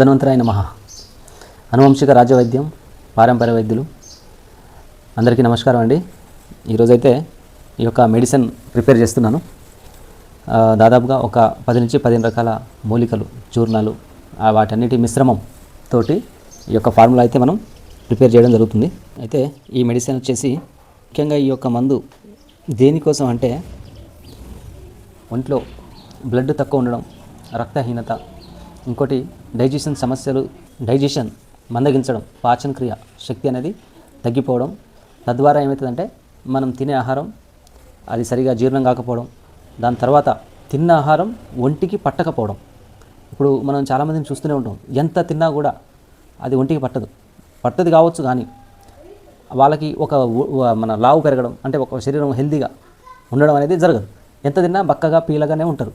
ధన్వంతరాయ నమ. అనువంశిక రాజవైద్యం పారంపర్య వైద్యులు అందరికీ నమస్కారం అండి. ఈరోజైతే ఈ యొక్క మెడిసిన్ ప్రిపేర్ చేస్తున్నాను. దాదాపుగా ఒక పది నుంచి పదిహేను రకాల మూలికలు చూర్ణాలు వాటన్నిటి మిశ్రమం తోటి ఈ యొక్క ఫార్ములా అయితే మనం ప్రిపేర్ చేయడం జరుగుతుంది. అయితే ఈ మెడిసిన్ వచ్చేసి ముఖ్యంగా ఈ యొక్క మందు దేనికోసం అంటే ఒంట్లో బ్లడ్ తక్కువ ఉండడం రక్తహీనత ఇంకోటి డైజెషన్ సమస్యలు డైజెషన్ మందగించడం పాచన క్రియ శక్తి అనేది తగ్గిపోవడం. తద్వారా ఏమవుతుందంటే మనం తినే ఆహారం అది సరిగా జీర్ణం కాకపోవడం దాని తర్వాత తిన్న ఆహారం ఒంటికి పట్టకపోవడం. ఇప్పుడు మనం చాలామందిని చూస్తూనే ఉంటాం ఎంత తిన్నా కూడా అది ఒంటికి పట్టదు. పట్టదు కావచ్చు కానీ వాళ్ళకి ఒక మన లావు పెరగడం అంటే ఒక శరీరం హెల్తీగా ఉండడం అనేది జరగదు. ఎంత తిన్నా బక్కగా పీలగానే ఉంటారు.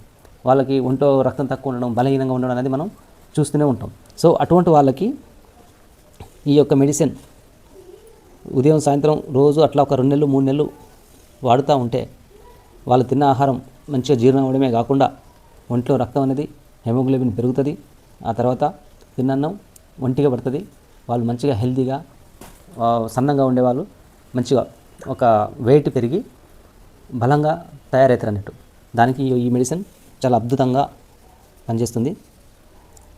వాళ్ళకి ఒంట్లో రక్తం తక్కువ ఉండడం బలహీనంగా ఉండడం అనేది మనం చూస్తూనే ఉంటాం. సో అటువంటి వాళ్ళకి ఈ యొక్క మెడిసిన్ ఉదయం సాయంత్రం రోజు అట్లా ఒక రెండు నెలలు మూడు నెలలు వాడుతూ ఉంటే వాళ్ళు తిన్న ఆహారం మంచిగా జీర్ణం అవ్వడమే కాకుండా ఒంట్లో రక్తం అనేది హెమోగ్లోబిన్ పెరుగుతుంది ఆ తర్వాత తిన్నన్నం ఒంటిగా పడుతుంది వాళ్ళు మంచిగా హెల్తీగా సన్నంగా ఉండేవాళ్ళు మంచిగా ఒక వెయిట్ పెరిగి బలంగా తయారవుతారు అన్నట్టు. దానికి ఈ మెడిసిన్ చాలా అద్భుతంగా పనిచేస్తుంది.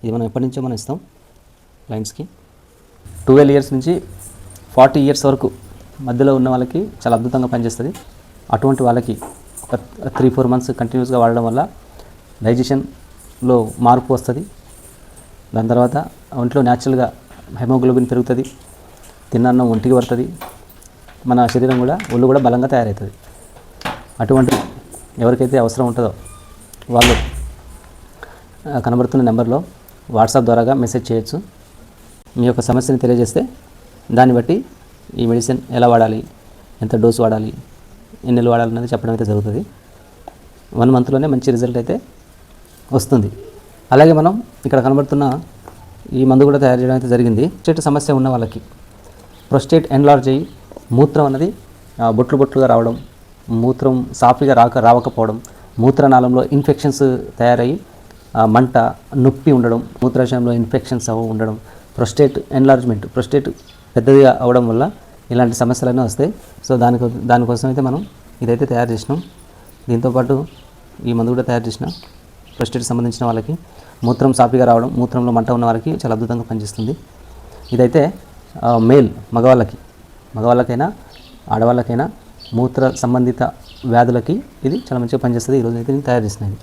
ఇది మనం ఎప్పటి నుంచో మనం ఇస్తాం క్లయింట్స్కి. ట్వెల్వ్ ఇయర్స్ నుంచి ఫార్టీ ఇయర్స్ వరకు మధ్యలో ఉన్న వాళ్ళకి చాలా అద్భుతంగా పనిచేస్తుంది. అటువంటి వాళ్ళకి ఒక త్రీ ఫోర్ మంత్స్ కంటిన్యూస్గా వాడడం వల్ల డైజెషన్లో మార్పు వస్తుంది. దాని తర్వాత ఒంట్లో న్యాచురల్గా హెమోగ్లోబిన్ పెరుగుతుంది. తిన్నన్నం ఒంటికి పడుతుంది. మన శరీరం కూడా ఒళ్ళు కూడా బలంగా తయారవుతుంది. అటువంటి ఎవరికైతే అవసరం ఉంటుందో వాళ్ళు కనబడుతున్న నెంబర్లో వాట్సాప్ ద్వారాగా మెసేజ్ చేయొచ్చు. మీ యొక్క సమస్యని తెలియజేస్తే దాన్ని బట్టి ఈ మెడిసిన్ ఎలా వాడాలి ఎంత డోసు వాడాలి ఎన్ని నెలలు వాడాలి అనేది చెప్పడం అయితే జరుగుతుంది. వన్ మంత్లోనే మంచి రిజల్ట్ అయితే వస్తుంది. అలాగే మనం ఇక్కడ కనబడుతున్న ఈ మందు కూడా తయారు చేయడం అయితే జరిగింది. చెట్టు సమస్య ఉన్న వాళ్ళకి ప్రొస్టేట్ ఎన్లార్జ్ అయ్యి మూత్రం అన్నది బొట్లు బొట్లుగా రావడం మూత్రం సాఫీగా రాక రావకపోవడం మూత్రనాళంలో ఇన్ఫెక్షన్స్ తయారయ్యి మంట నొప్పి ఉండడం మూత్రాశయంలో ఇన్ఫెక్షన్స్ అవ ఉండడం ప్రొస్టేట్ ఎన్లార్జ్మెంట్ ప్రొస్టేట్ పెద్దదిగా అవడం వల్ల ఇలాంటి సమస్యలన్నీ వస్తాయి. సో దానికో దానికోసం అయితే మనం ఇదైతే తయారు చేసినాం. దీంతోపాటు ఈ మందు కూడా తయారు చేసిన ప్రొస్టేట్ సంబంధించిన వాళ్ళకి మూత్రం సాఫీగా రావడం మూత్రంలో మంట ఉన్న వాళ్ళకి చాలా అద్భుతంగా పనిచేస్తుంది. ఇదైతే మేల్ మగవాళ్ళకి మగవాళ్ళకైనా ఆడవాళ్ళకైనా మూత్ర సంబంధిత వ్యాధులకి ఇది చాలా మంచిగా పనిచేస్తుంది. ఈరోజు అయితే నేను తయారు చేసినది.